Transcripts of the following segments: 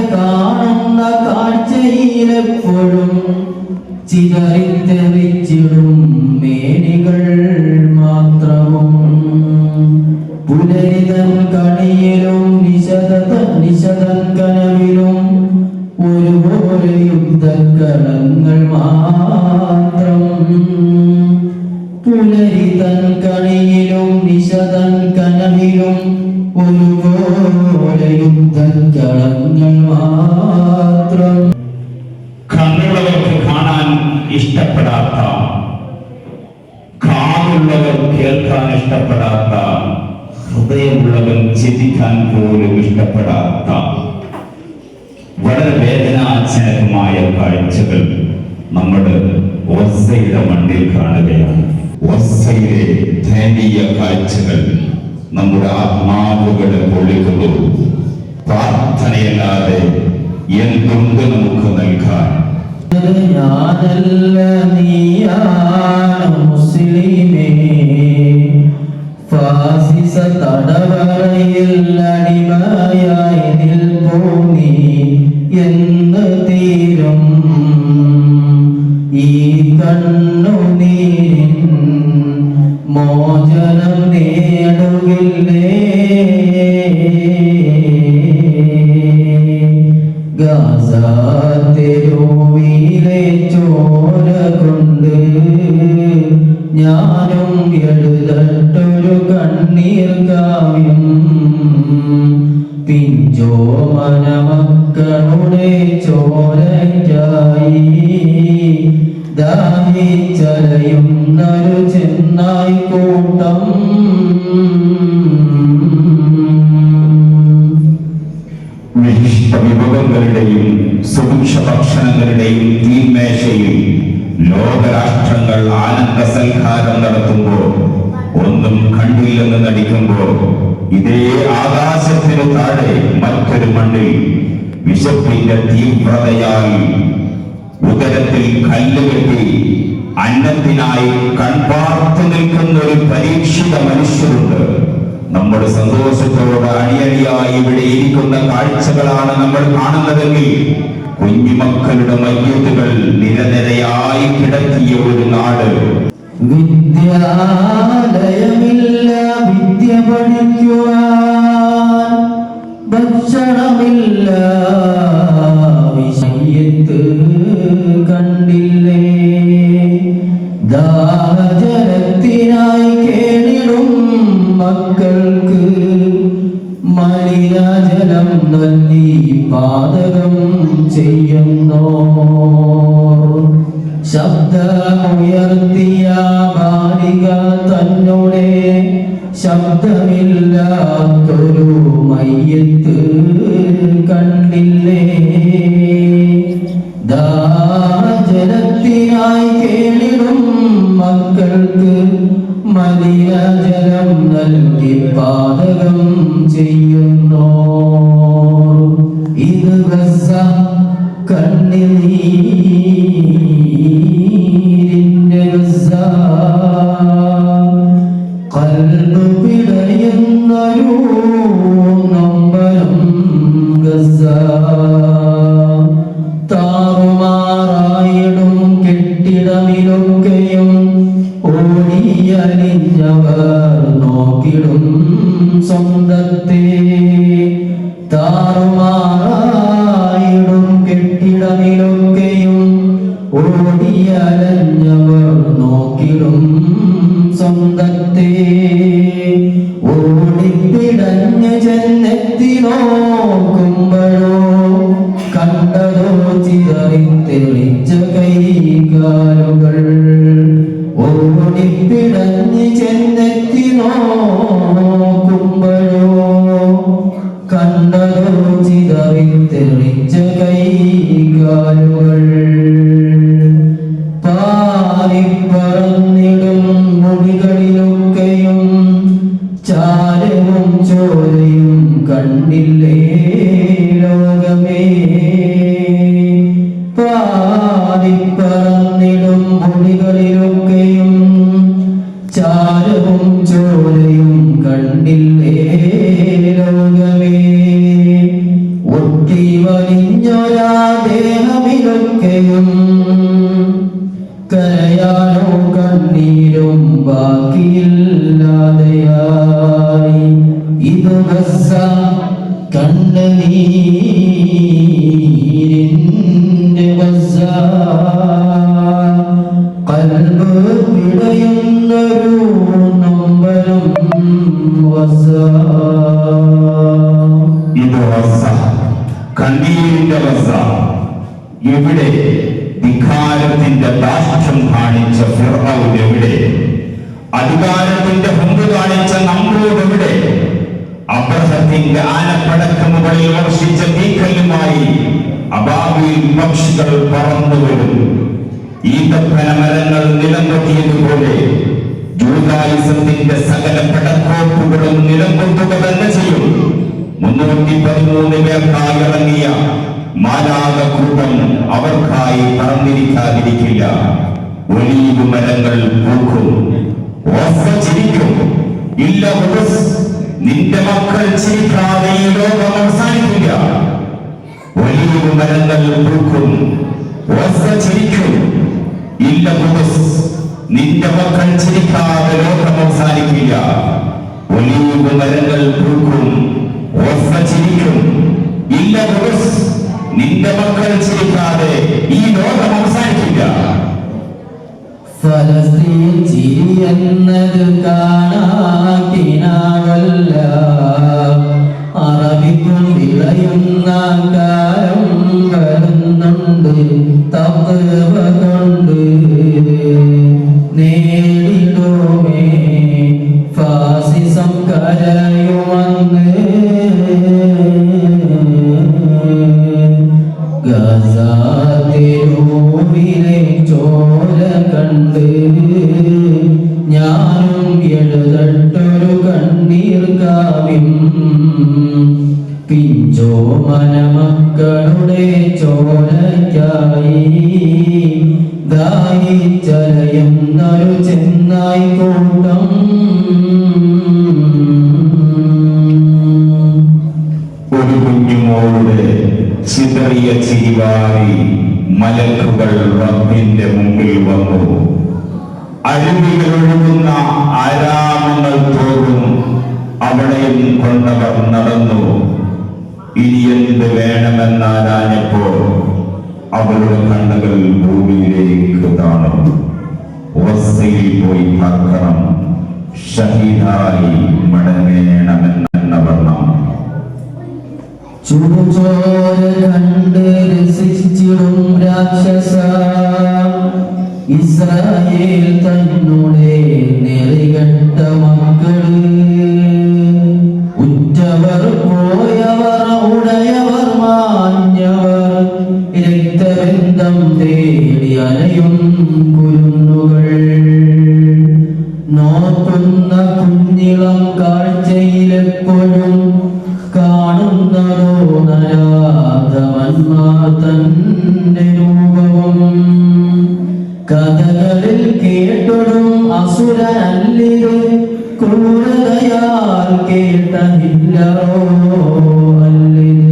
കാണുന്ന കാഴ്ചയിലെപ്പോഴും ചിതറിത്തെറിച്ചിടും മേനികൾ മാത്രവും. പുലരിതൻ കണിയിലും നിശത നിശതൻ കനവിലും ഒരുപോലെ യുദ്ധക്കളങ്ങൾ മാത്രം. പുലരിതൻ കണിയിലും നിശതൻ കനവിലും ഒരുപോലെ യുദ്ധക്കളങ്ങൾ മാത്രം. കണ്ണുള്ളവർക്ക് കാണാൻ ഇഷ്ടപ്പെടാത്ത കാതുള്ളവർ കേൾക്കാൻ ഇഷ്ടപ്പെടാത്ത ഹൃദയമുള്ളവൻ ചിന്തിക്കാൻ പോലും ഇഷ്ടപ്പെടാത്ത വളരെ വേദനാജനകമായ കാഴ്ചകൾ നമ്മുടെ ഒസയുടെ മണ്ണിൽ കാണുകയാണ്. ഒസയിലെ ദയനീയ കാഴ്ചകൾ. നമ്മുടെ ആത്മാവുകളെ പൊളിക്കുന്നു. പ്രാർത്ഥനയല്ലാതെ എന്തുണ്ട് നമുക്ക് നൽകാൻ? ഞാനല്ല നീയാണ് മുസ്ലിമേ. ഫാസിസ തടവറയിൽ അടിമയായി നിൽപ്പോ നീ. എന്ന് പിഞ്ചോ മനമക്കളുടെ ചോരയ്ക്കായി ദാഹിച്ചലയുന്നൊരു ചെന്നായി കൂട്ടം. വിശിഷ്ട വിഭവങ്ങളുടെയും സുഭിക്ഷ ഭക്ഷണങ്ങളുടെയും ആനന്ദ സൽഹാരം നടത്തുമ്പോൾ ഒന്നും കണ്ടില്ലെന്ന് നടിക്കുമ്പോൾ ഇതേ ആകാശത്തിനു താഴെ മറ്റൊരു മണ്ണിൽ വിശപ്പിന്റെ തീവ്രതയായി ഉദരത്തിൽ കല്ലുകെട്ടി അന്നത്തിനായി കൺപാർത്തു നിൽക്കുന്ന ഒരു പരീക്ഷിത മനുഷ്യരുണ്ട്. നമ്മുടെ സന്തോഷത്തോട് അണിയണിയായി ഇവിടെ ഇരിക്കുന്ന കാഴ്ചകളാണ് നമ്മൾ കാണുന്നതെങ്കിൽ കുഞ്ഞുമക്കളുടെ മയ്യത്തുകൾ നിരനിരയായി കിടത്തിയ ഒരു നാട്. വിദ്യാലയമില്ല വിദ്യ പഠിക്കുവാൻ ഭക്ഷണമില്ല. വിഷയത്ത് കണ്ടില്ലേ? ദാഹജലത്തിനായി കേണിടും മക്കൾക്ക്. മലിനജലം നൽകി പാതകം ചെയ്യുന്നോ. ശബ്ദമുയർത്തിയ ബാലിക തന്നോടെ. ശബ്ദമില്ലാത്തൊരു മയ്യത്ത് കണ്ടില്ലേ? ദാജലത്തിനായി കേളിടും മക്കൾക്ക് മലിനജലം നൽകി പാതകം ചെയ്യുന്നു? ഇത് ഗസ താറുമാറായിടും കെട്ടിടമിലൊക്കെയും ഓടിയലിഞ്ഞവർ നോക്കിടും സ്വന്തത്തെ. താറുമാറായിടും കെട്ടിടമിലൊക്കെയും ഓടിയലഞ്ഞവർ നോക്കിടും സ്വന്തത്തെ. ഓടിപ്പിടഞ്ഞ് ജന്നത്തി തെളിച്ച കൈകാലുകൾ ഓടിപ്പിടഞ്ഞ് ചെന്നെത്തി നോക്കുമ്പോഴോ കണ്ടതോ ചിതറി തെളിച്ച കൈകാലുകൾ ബാക്കിയില്ലാതെയായി. ഇത് ഗസ കണ്ണുനീരിന്റെ ഗസ. കൽബ് പിടയുന്നൊരു നൊമ്പരം വസ ഇത് വസ കണ്ണീരിന്റെ വസ ഇവിടെ വികാരത്തിന്റെ ദാഷ്ട്യം കാണിച്ച ഫിർഔൻ എവിടെ? അധികാരത്തിന്റെ മുമ്പ് കാണിച്ച നമ്രൂദ് എവിടെ? അബ്രഹത്തിന്റെ ആനപ്പടക്ക് മുകളിൽ വർഷിച്ച തീക്കല്ലുമായി അബാബിൽ പക്ഷികൾ പറന്നു വരും. ഈന്തപ്പന മരങ്ങൾ നിലംപൊത്തിയതുപോലെ ജൂതായുസത്തിന്റെ സകല പടക്കോപ്പുകളും നിലംപൊത്തുക തന്നെ ചെയ്യും. മുന്നൂറ്റി പതിമൂന്ന് പേർക്കായി ഇറങ്ങിയ മാലാക കൂട്ടം അവർക്കായി പറന്നിരിക്കാതിരിക്കില്ല. ഒലീവ് മരങ്ങൾ പൂക്കും. ചിരിക്കും ഇല്ല നിന്റെ മക്കൾ ചിരിക്കാതെ ഈ ലോകം അവസാനിക്കില്ല. വലിയ മരങ്ങൾ പൂക്കും ചിരിക്കും ഇല്ല നിന്റെ മക്കൾ ചിരിക്കാതെ ലോകം അവസാനിക്കില്ല. ഒലീവ് മരങ്ങൾ പൂക്കും ചിരിക്കും ഇല്ല നിന്റെ മക്കൾ ചിരിക്കാതെ ഈ ലോകം അവസാനിക്കില്ല. ഫലസ്തീൻ ചിരി എന്നത് കാണാക്കിനാവല്ല അറബിക്കും വിളയുന്ന കാലം വരുന്നുണ്ട് തത്വ കൊണ്ട് നേടിടുമേ പിഞ്ചോ മനമക്കളുടെ ചോരയ്ക്കായി ദാഹിച്ചലയുന്നൊരു ചെന്നായി കൂട്ടം. ഒരു കുഞ്ഞുമോളുടെ ചിതറിയ ചിരിവാരി മലക്കുകൾ റബ്ബിന്റെ മുമ്പിൽ വന്നു. അരുവികൾ ഒഴുകുന്ന ആരാമങ്ങൾ തോറും അവിടെയും കൊണ്ടവർ നടന്നു. ഇനി എന്ത് വേണമെന്നാരാഞ്ഞപ്പോൾ അവരുടെ കണ്ണുകൾ ഭൂമിയിലേക്ക് താണു. ഓസയിൽ പോയി പാർക്കണം. ഷഹീദായി മടങ്ങേണമെന്ന വർണം ചുടുചോര കണ്ട് രസിച്ചിടും രാക്ഷസ. ഇസ്രായേൽ തന്നോടെ നെറികെട്ട കഥകളിൽ അസുര അസുരനല്ലിത് ക്രൂരതയാൽ കേട്ടതില്ലറോ അല്ലിത്.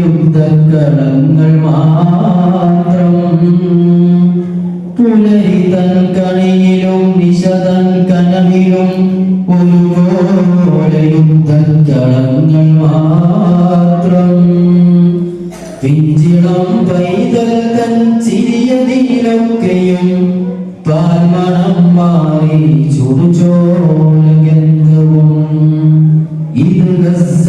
യുദ്ധക്കളങ്ങൾ മാത്രം. പുലരിതൻ കണിയിലും നിശതൻ കനവിലും ഒരുപോലെ യുദ്ധക്കളങ്ങൾ മാത്രം. പിഞ്ചിളം പൈതൽ തൻ ചിരിയതിലൊക്കെയും പാൽമണം മാറി ചുടുചോലഗന്ധവും ഇത് ഗസ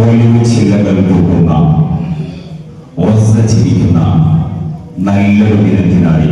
ഒലിവ് ചില്ലകൾ തൂക്കുന്ന ഒസ ചിരിക്കുന്ന നല്ലൊരു ദിനത്തിനായി